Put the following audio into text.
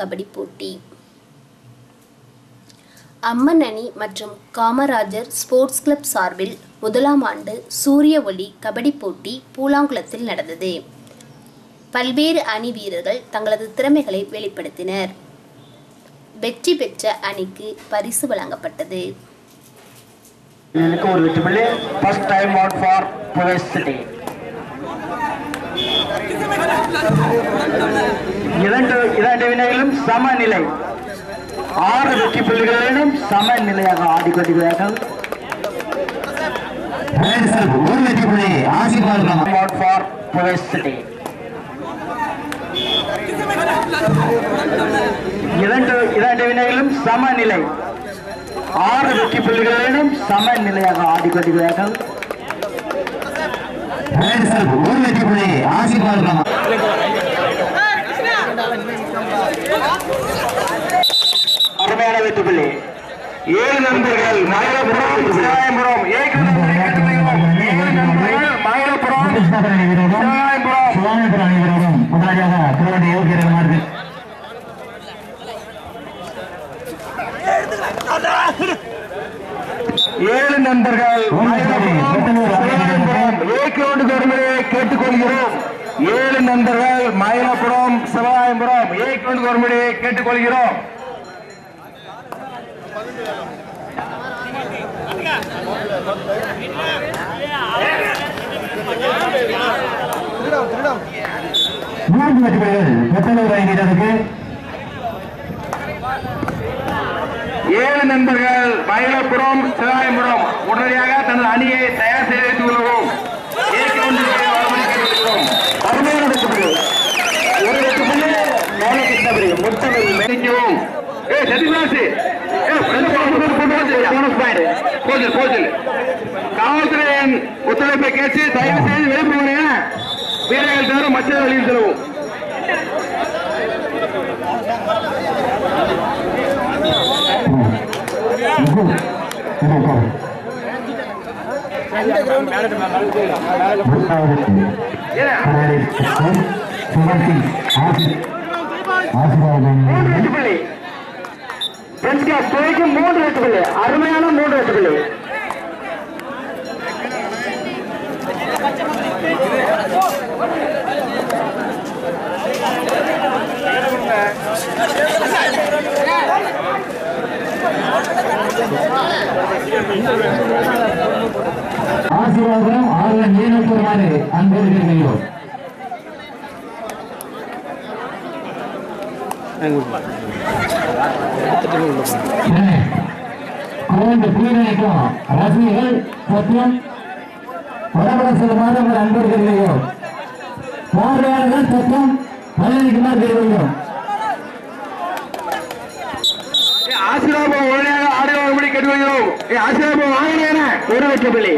கபடி போட்டி. அம்மன் அணி மற்றும் காமராஜர் ஸ்போர்ட்ஸ் கிளப் சார்பில் முதலாம் ஆண்டு சூரிய ஒளி கபடி போட்டி பூலாங்குளத்தில் நடந்தது. பல்வேறு அணி வீரர்கள் தங்களது திறமைகளை வெளிப்படுத்தினர். வெற்றி பெற்ற அணிக்கு பரிசு வழங்கப்பட்டது. ஒரு வெற்றி புள்ளி ஃபர்ஸ்ட் டைம் அவுட் ஃபார் புவெஸ் சிட்டி இரண்டு வினைகளும் சமநிலை. ஆறு வெற்றி புள்ளிகளிலும் சமநிலையாக ஆடிக்கொண்டிருக்கிறார்கள் ஒரு வெற்றி புள்ளி ஆசீர்வாதம். அவுட் ஃபார் புவெஸ் சிட்டி இரண்டு இரண்டு வினைகளும் சமநிலை. ஆறு வெற்றி புள்ளிகளிலும் சமநிலையாக ஆடிக்கொண்டிருக்கிறார்கள் ஒரு வெற்றி புள்ளி ஆசீர்வாதம். அருமையான வெற்றி ஏழு நண்பர்கள் மயிலப்புறம் சிவாயபுரம் ஏழு நண்பர்கள் சிவாயபுரம் யோகியர்கள் ஏழு நண்பர்கள் கேட்டுக்கொள்கிறோம். ஏழு நண்பர்கள் மயிலப்புரம் சிவாயபுரம் ஏக்கோடு வருவதை கேட்டுக்கொள்கிறோம். மூன்று வெற்றி புள்ளிகள் பெத்தலூர் அணியினருக்கு ஏழு நண்பர்கள் மயிலப்புரம் சிவாயபுரம் உடனடியாக தனது அணியை தயார் செய்து வைத்துக் கொள்ளவும் ஏற்று கொண்டு வரும்படி கேட்டுக்கொள்கிறோம். அருமையான வெற்றி புள்ளி. ஒரு வெற்றி புள்ளி மேலே கிருஷ்ணகிரி மேய்க்கவும் ஏ சதிவாசி போஜல் போஜல் காவல்துறையின் ஒத்துழைப்பை கேட்டு தயவு செய்து வெளிப்படுவீங்க வீரர்கள் தவிர மற்ற வழியில் செலவும் மூன்று வெற்றி புள்ளி துறைக்கு மூன்று வெற்றி புள்ளி அருமையான மூன்று வெற்றி புள்ளி ஆசீர்வாதம் ஆர்வம் ஏனப்படுமாறு அன்போடு கேட்கிறோம் குறைந்த புலிகளுக்கும் ரசிகர்கள் சத்தியம் வடபட செல்லுமாறு உங்கள் அன்போடு கேட்கிறோம் பார்வையாளர்கள் சத்தம் பலனிக்குமாறு கேட்கிறோம் ஆசீர்வாதம் உடனடியாக ஆடியோபடி கேட்டுக்கொள்கிறோம். ஆசீர்வாதம் வாங்கினேன். ஒரு வெற்றி புள்ளி.